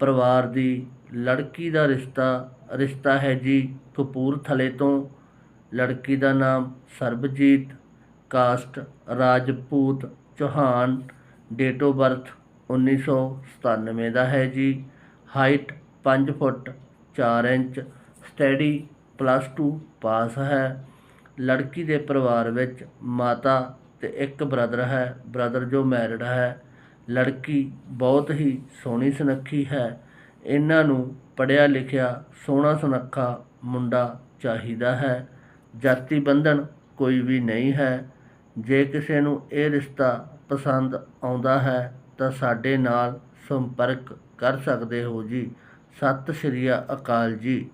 ਪਰਿਵਾਰ ਦੀ ਲੜਕੀ ਦਾ ਰਿਸ਼ਤਾ ਰਿਸ਼ਤਾ ਹੈ ਜੀ ਕਪੂਰਥਲੇ ਤੋਂ। ਲੜਕੀ ਦਾ ਨਾਮ Sarabjit, caste Rajput Chauhan date of birth 1997 ਦਾ ਹੈ ਜੀ। Height 5 foot 4 inch study plus 2 pass ਹੈ। ਲੜਕੀ ਦੇ ਪਰਿਵਾਰ ਵਿੱਚ ਮਾਤਾ ਤੇ ਇੱਕ ਬ੍ਰਦਰ ਹੈ। ਬ੍ਰਦਰ ਜੋ ਮੈਰਿਡ ਹੈ। ਲੜਕੀ ਬਹੁਤ ਹੀ ਸੋਹਣੀ ਸੁਨੱਖੀ ਹੈ। ਇਹਨਾਂ ਨੂੰ ਪੜਿਆ ਲਿਖਿਆ ਸੋਹਣਾ ਸੁਨੱਖਾ ਮੁੰਡਾ ਚਾਹੀਦਾ ਹੈ। ਜਾਤੀ ਬੰਧਨ ਕੋਈ ਵੀ ਨਹੀਂ ਹੈ। ਜੇ ਕਿਸੇ ਨੂੰ ਇਹ ਰਿਸ਼ਤਾ ਪਸੰਦ ਆਉਂਦਾ ਹੈ ਤਾਂ ਸਾਡੇ ਨਾਲ ਸੰਪਰਕ ਕਰ ਸਕਦੇ ਹੋ ਜੀ। ਸਤਿ ਸ਼੍ਰੀ ਅਕਾਲ ਜੀ।